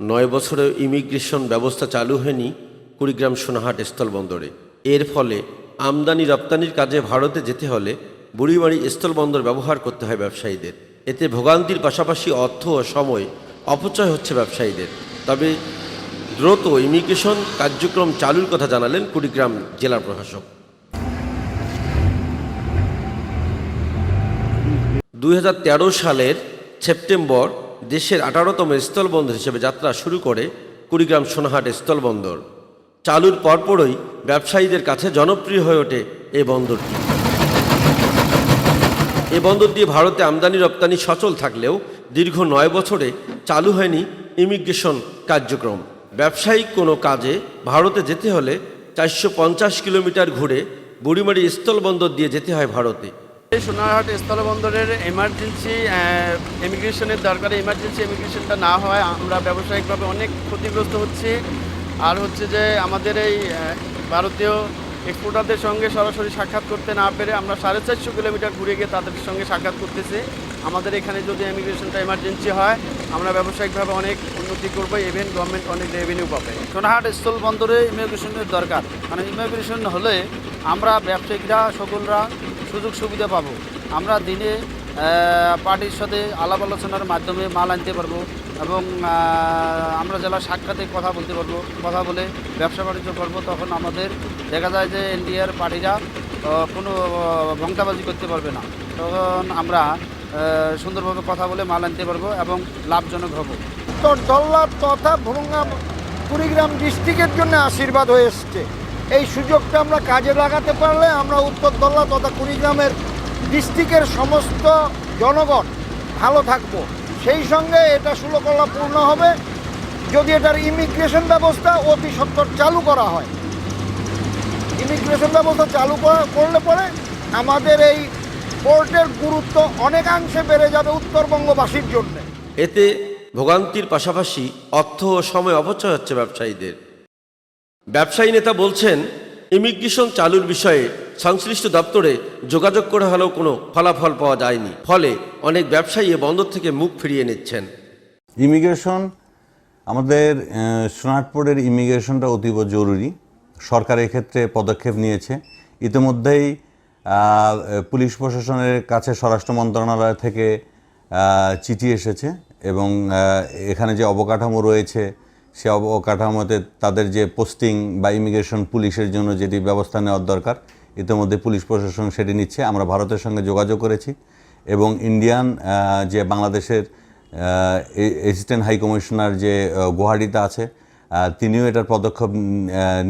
নয় বছরে ইমিগ্রেশন ব্যবস্থা চালু হয়নি কুড়িগ্রাম সোনাহাট স্থলবন্দরে। এর ফলে আমদানি রপ্তানির কাজে ভারতে যেতে হলে বুড়িমারি স্থলবন্দর ব্যবহার করতে হয় ব্যবসায়ীদের। এতে ভোগান্তির পাশাপাশি অর্থ ও সময় অপচয় হচ্ছে ব্যবসায়ীদের। তবে দ্রুত ইমিগ্রেশন কার্যক্রম চালুর কথা জানালেন কুড়িগ্রাম জেলা প্রশাসক। দু হাজার তেরো সালের সেপ্টেম্বর দেশের আঠারোতম স্থলবন্দর হিসেবে যাত্রা শুরু করে কুড়িগ্রাম সোনাহাট স্থলবন্দর। চালুর পরপরই ব্যবসায়ীদের কাছে জনপ্রিয় হয়ে ওঠে এই বন্দরটি। এ বন্দর দিয়ে ভারতে আমদানি রপ্তানি সচল থাকলেও দীর্ঘ নয় বছরে চালু হয়নি ইমিগ্রেশন কার্যক্রম। ব্যবসায়িক কোনো কাজে ভারতে যেতে হলে চারশো পঞ্চাশ কিলোমিটার ঘুরে বুড়িমারি স্থলবন্দর দিয়ে যেতে হয় ভারতে। সোনারহাট স্থলবন্দরের এমার্জেন্সি ইমিগ্রেশনের দরকারে এমার্জেন্সি ইমিগ্রেশনটা না হওয়ায় আমরা ব্যবসায়িকভাবে অনেক ক্ষতিগ্রস্ত হচ্ছি। আর হচ্ছে যে আমাদের এই ভারতীয় এক্সপোর্টারদের সঙ্গে সরাসরি সাক্ষাৎ করতে না পেরে আমরা সাড়ে চারশো কিলোমিটার ঘুরে গিয়ে তাদের সঙ্গে সাক্ষাৎ করতেছি। আমাদের এখানে যদি ইমিগ্রেশনটা এমার্জেন্সি হয়, আমরা ব্যবসায়িকভাবে অনেক উন্নতি করব। ইভেন গভর্নমেন্ট অনেক রেভিনিউ পাবে। সোনাহাট স্থল বন্দরে ইমিগ্রেশনের দরকার। মানে ইমিগ্রেশন হলে আমরা ব্যবসায়িকরা, সকলরা সুযোগ সুবিধা পাবো। আমরা দিনে পার্টির সাথে আলাপ আলোচনার মাধ্যমে মাল আনতে পারব এবং আমরা যারা সাক্ষাতে কথা বলতে পারব, কথা বলে ব্যবসা বাণিজ্য করব, তখন আমাদের দেখা যায় যে ইন্ডিয়ার পার্টিরা কোনো ভংতাবাজি করতে পারবে না। তখন আমরা সুন্দরভাবে কথা বলে মাল আনতে পারব এবং লাভজনক হব। উত্তর দল্লা তথা ভুরুঙ্গা, কুড়িগ্রাম ডিস্ট্রিক্টের জন্য আশীর্বাদ হয়ে এসছে। এই সুযোগটা আমরা কাজে লাগাতে পারলে আমরা উত্তর দল্লা তথা কুড়িগ্রামের ডিস্ট্রিক্টের সমস্ত জনগণ ভালো থাকব। সেই সঙ্গে এটা সুলকলা পূর্ণ হবে। যদি এটার ইমিগ্রেশন ব্যবস্থা অতি সত্বর চালু করা হয়। ইমিগ্রেশন ব্যবস্থা চালু করা- করলে পরে আমাদের এই পোর্টের গুরুত্ব অনেকাংশে বেড়ে যাবে উত্তরবঙ্গবাসীর জন্যে। এতে ভোগান্তির পাশাপাশি অর্থ ও সময় অপচয় হচ্ছে ব্যবসায়ীদের। ব্যবসায়ী নেতা বলছেন, ইমিগ্রেশন চালুর বিষয়ে সংশ্লিষ্ট দপ্তরে যোগাযোগ করে হলেও কোনো ফলাফল পাওয়া যায়নি। ফলে অনেক ব্যবসায়ী বন্দর থেকে মুখ ফিরিয়ে নিচ্ছেন। ইমিগ্রেশন, আমাদের সোনারপুরের ইমিগ্রেশনটা অতীব জরুরি। সরকার এক্ষেত্রে পদক্ষেপ নিয়েছে। ইতিমধ্যেই পুলিশ প্রশাসনের কাছে স্বরাষ্ট্র মন্ত্রণালয় থেকে চিঠি এসেছে এবং এখানে যে অবকাঠামো রয়েছে সে অবকাঠামোতে তাদের যে পোস্টিং বা ইমিগ্রেশন পুলিশের জন্য যেটি ব্যবস্থা নেওয়ার দরকার, ইতিমধ্যে পুলিশ প্রশাসন সেটি নিচ্ছে। আমরা ভারতের সঙ্গে যোগাযোগ করেছি এবং ইন্ডিয়ান যে বাংলাদেশের অ্যাসিস্ট্যান্ট হাই কমিশনার যে গুয়াহাটিতে আছে তিনিও এটার পদক্ষেপ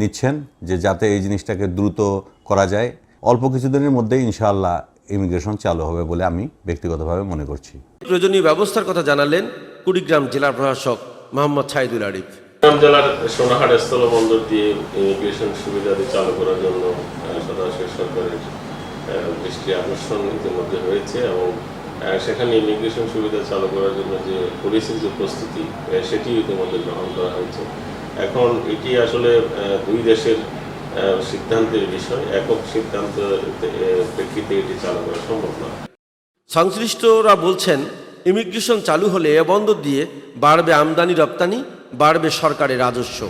নিচ্ছেন যে যাতে এই জিনিসটাকে দ্রুত করা যায়। অল্প কিছুদিনের মধ্যেই ইনশাআল্লাহ ইমিগ্রেশন চালু হবে বলে আমি ব্যক্তিগতভাবে মনে করছি। প্রয়োজনীয় ব্যবস্থার কথা জানালেন কুড়িগ্রাম জেলা প্রশাসক মোহাম্মদ ছাইদুল আরিফ। জেলার সোনাহাট স্থলবন্দর দিয়ে ইমিগ্রেশন সুবিধাদি চালু করার জন্য সদস্য সরকারের দৃষ্টি আকর্ষণ ইতিমধ্যে হয়েছে এবং সেখানে ইমিগ্রেশন সুবিধা চালু করার জন্য যে পলিসির যে প্রস্তুতি সেটি ইতিমধ্যে গ্রহণ করা হয়েছে। এখন এটি আসলে দুই দেশের সিদ্ধান্তের বিষয়। একক সিদ্ধান্ত প্রেক্ষিতে এটি চালু করা সম্ভব নয়। সংশ্লিষ্টরা বলছেন ইমিগ্রেশন চালু হলে এ বন্দর দিয়ে বাড়বে আমদানি রপ্তানি বাড়বে সরকারের রাজস্ব।